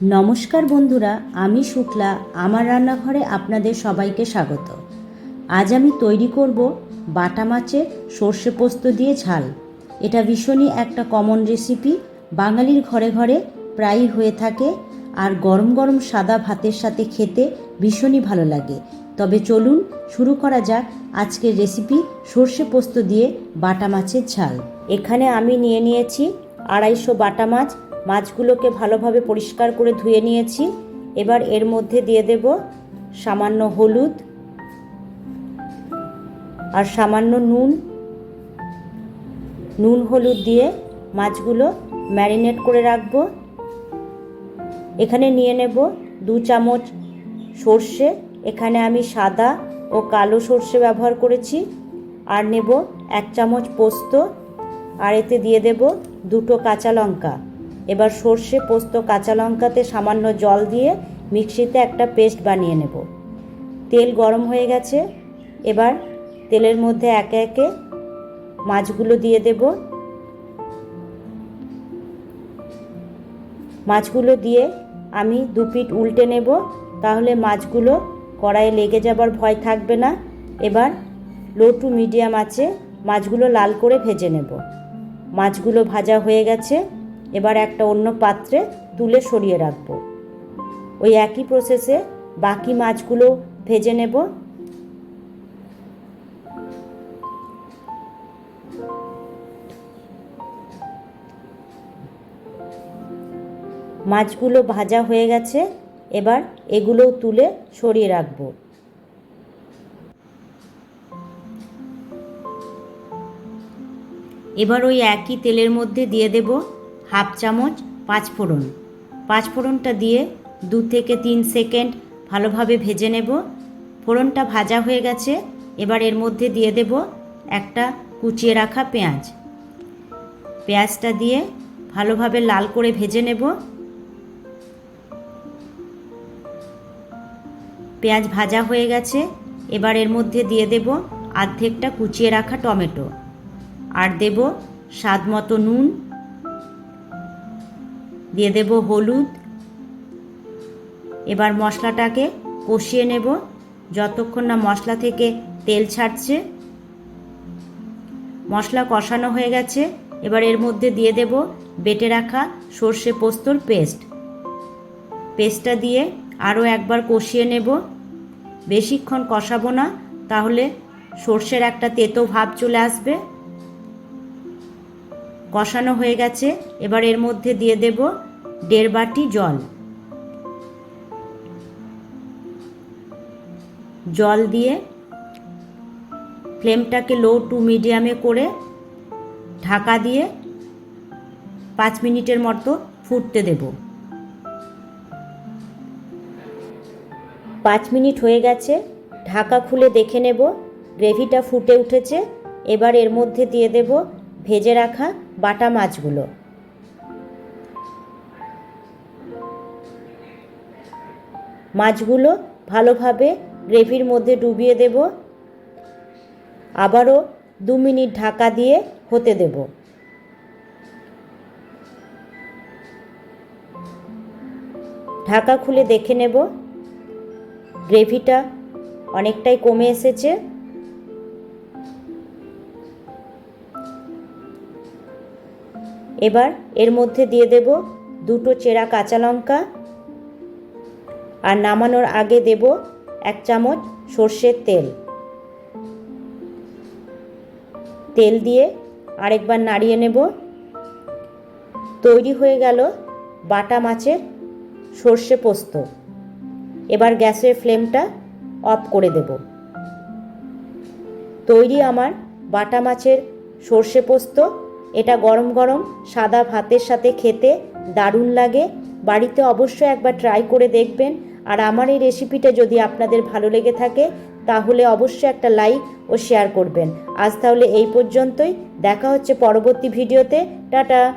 নমস্কার বন্ধুরা, আমি শুক্লা। আমার রান্নাঘরে আপনাদের সবাইকে স্বাগত। আজ আমি তৈরি করব বাটা মাছের সর্ষে পোস্ত দিয়ে ঝাল। এটা ভীষণই একটা কমন রেসিপি বাঙালির ঘরে ঘরে প্রায়ই হয়ে থাকে আর গরম গরম সাদা ভাতের সাথে খেতে ভীষণই ভালো লাগে। তবে চলুন শুরু করা যাক আজকের রেসিপি সর্ষে পোস্ত দিয়ে বাটা মাছের ঝাল। এখানে আমি নিয়ে নিয়েছি আড়াইশো বাটা মাছ মাছগুলোকে ভালোভাবে পরিষ্কার করে ধুয়ে নিয়েছি। এবার এর মধ্যে দিয়ে দেব সামান্য হলুদ আর সামান্য নুন। নুন, হলুদ দিয়ে মাছগুলো ম্যারিনেট করে রাখব। এখানে নিয়ে নেব দু চামচ সর্ষে। এখানে আমি সাদা ও কালো সর্ষে ব্যবহার করেছি। আর নেব এক চামচ পোস্ত। আর এতে দিয়ে দেব দুটো কাঁচা লঙ্কা। এবার সর্ষে, পোস্ত, কাঁচা লঙ্কাতে সামান্য জল দিয়ে মিক্সিতে একটা পেস্ট বানিয়ে নেব। তেল গরম হয়ে গেছে। এবার তেলের মধ্যে একে একে মাছগুলো দিয়ে দেব। মাছগুলো দিয়ে আমি দু পিঠ উল্টে নেব। তাহলে মাছগুলো কড়াইয়ে লেগে যাবার ভয় থাকবে না। এবার লো টু মিডিয়াম আছে মাছগুলো লাল করে ভেজে নেব। মাছগুলো ভাজা হয়ে গেছে। এবার একটা অন্য পাত্রে তুলে সরিয়ে রাখব। ওই একই প্রসেসে বাকি মাছগুলো ভেজে নেব। মাছগুলো ভাজা হয়ে গেছে, এবার এগুলোও তুলে সরিয়ে রাখব। এবার ওই একই তেলের মধ্যে দিয়ে দেব। হাফ চামচ পাঁচফোড়ন পাঁচফোড়নটা দিয়ে দু থেকে তিন সেকেন্ড ভালোভাবে ভেজে নেব। ফোড়নটা ভাজা হয়ে গেছে, এবার এর মধ্যে দিয়ে দেব একটা কুচিয়ে রাখা পেঁয়াজ। পেঁয়াজটা দিয়ে ভালোভাবে লাল করে ভেজে নেব। পেঁয়াজ ভাজা হয়ে গেছে, এবার এর মধ্যে দিয়ে দেব আর্ধেকটা কুচিয়ে রাখা টমেটো। আর দেব স্বাদ মতো নুন দিয়ে দেব হলুদ। এবার মশলাটাকে কষিয়ে নেব। যতক্ষণ না মশলা থেকে তেল ছাড়ছে, মশলা কষানো হয়ে গেছে। এবার এর মধ্যে দিয়ে দেব বেটে রাখা সর্ষে পোস্তর পেস্ট। পেস্টটা দিয়ে আরও একবার কষিয়ে নেব। বেশিক্ষণ কষাবো না, তাহলে সর্ষের একটা তেতো ভাব চলে আসবে। কষানো হয়ে গেছে। এবার এর মধ্যে দিয়ে দেব দেড় বাটি জল। জল দিয়ে ফ্লেমটাকে লো টু মিডিয়ামে করে ঢাকা দিয়ে পাঁচ মিনিটের মতো ফুটতে দেব। পাঁচ মিনিট হয়ে গেছে। ঢাকা খুলে দেখে নেব। গ্রেভিটা ফুটে উঠেছে। এবার এর মধ্যে দিয়ে দেব ভেজে রাখা বাটা মাছগুলো। মাছগুলো ভালোভাবে গ্রেভির মধ্যে ডুবিয়ে দেব। আবারও দু মিনিট ঢাকা দিয়ে হতে দেব। ঢাকা খুলে দেখে নেব। গ্রেভিটা অনেকটাই কমে এসেছে। এবার এর মধ্যে দিয়ে দেব দুটো চেরা কাঁচা লঙ্কা। আর নামানোর আগে দেব এক চামচ সর্ষের তেল। তেল দিয়ে আরেকবার নাড়িয়ে নেব। তৈরি হয়ে গেল বাটা মাছের সর্ষে পোস্ত। এবার গ্যাসের ফ্লেমটা অফ করে দেব। তৈরি আমার বাটা মাছের সর্ষে পোস্ত এটা গরম গরম, সাদা ভাতের সাথে খেতে দারুণ লাগে। বাড়িতে অবশ্যই একবার ট্রাই করে দেখবেন। আর আমার এই রেসিপিটা যদি আপনাদের ভালো লেগে থাকে, তাহলে অবশ্যই একটা লাইক ও শেয়ার করবেন। আজ তাহলে এই পর্যন্তই। দেখা হচ্ছে পরবর্তী ভিডিওতে টাটা!